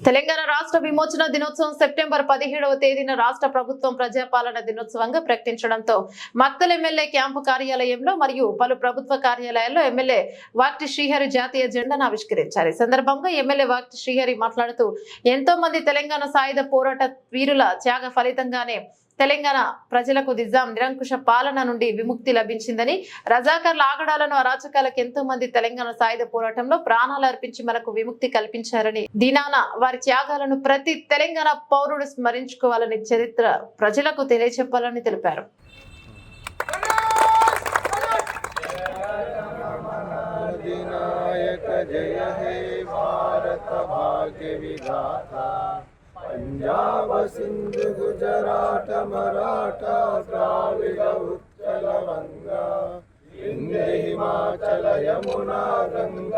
తెలంగాణ రాష్ట్ర విమోచన దినోత్సవం సెప్టెంబర్ పదిహేడవ తేదీన రాష్ట్ర ప్రభుత్వం ప్రజాపాలన దినోత్సవంగా ప్రకటించడంతో మక్తల్ ఎమ్మెల్యే క్యాంపు కార్యాలయంలో మరియు పలు ప్రభుత్వ కార్యాలయాల్లో ఎమ్మెల్యే వాక్టి శ్రీహరి జాతీయ జెండాను ఆవిష్కరించారు. ఈ సందర్భంగా ఎమ్మెల్యే వాక్టి శ్రీహరి మాట్లాడుతూ ఎంతో మంది తెలంగాణ సాయుధ పోరాట వీరుల త్యాగ ఫలితంగానే తెలంగాణ ప్రజలకు నిజాం నిరంకుశ పాలన నుండి విముక్తి లభించిందని రజాకర్ల ఆగడాలను అరాచకాలకు ఎంతో మంది తెలంగాణ సాయుధ పోరాటంలో ప్రాణాలు అర్పించి మనకు విముక్తి కల్పించారని దినాన వారి త్యాగాలను ప్రతి తెలంగాణ పౌరుడు స్మరించుకోవాలని చరిత్ర ప్రజలకు తెలియచెప్పాలని తెలిపారు. పంజాబ సింధు గుజరాట మరాఠా ద్రావిడ ఉత్కల వంగ ఇంద్ర హిమాచల యమునా గంగ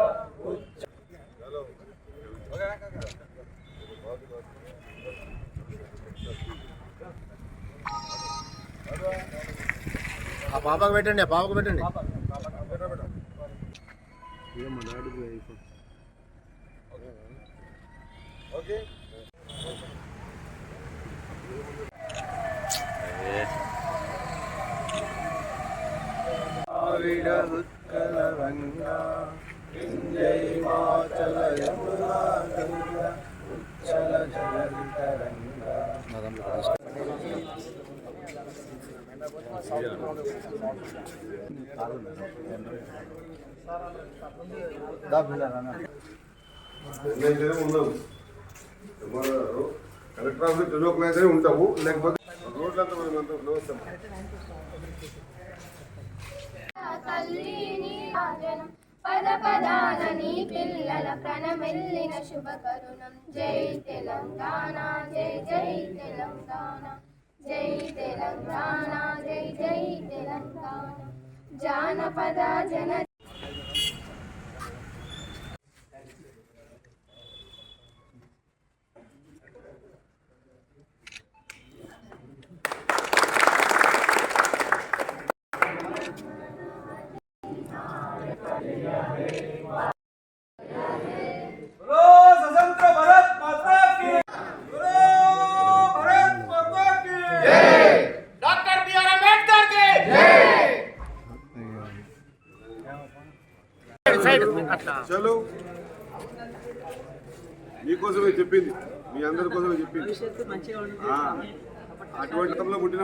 ఉచ్చ ఆ పాపకు పెట్టండి. ఆ పాపకు పెట్టండి ఏమన్నా ఓకే. విడదుక్కలవంగా ఉండవు ఎలక్ట్రానిక్ లోకల్ అయితే ఉంటావు లేకపోతే రోడ్లంతా మనం అంతా వ్యవస్థ తల్లిని ఆజనం పద పిల్లల ప్రణమెల్లిన శుభకరుణం. జై తెలంగాణ జై జై తెలంగాణ. జై తెలంగాణ జై జై తెలంగాణ. జానపద జన చలో. మీకోసమే చెప్పింది. మీ అందరి కోసమే చెప్పింది. అటువంటి పుట్టిన